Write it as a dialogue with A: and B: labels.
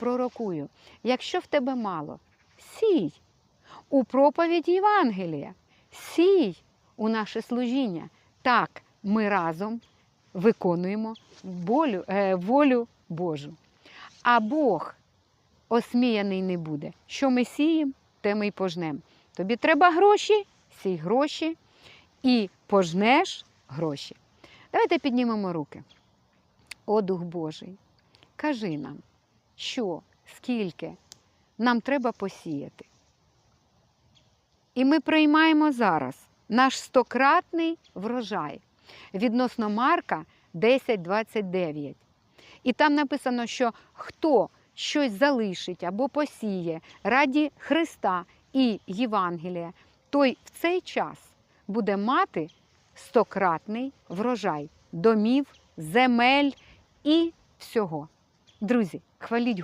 A: пророкую, якщо в тебе мало, сій у проповіді Євангелія, сій у наше служіння. Так, ми разом виконуємо волю, е, волю Божу. А Бог осміяний не буде. Що ми сіємо, те ми й пожнемо. Тобі треба гроші, сій гроші і пожнеш гроші. Давайте піднімемо руки. О Дух Божий, кажи нам, що, скільки нам треба посіяти. І ми приймаємо зараз наш стократний врожай відносно Марка 10.29. І там написано, що хто щось залишить або посіє раді Христа і Євангелія, той в цей час буде мати стократний врожай домів, земель і всього. Друзі, хваліть.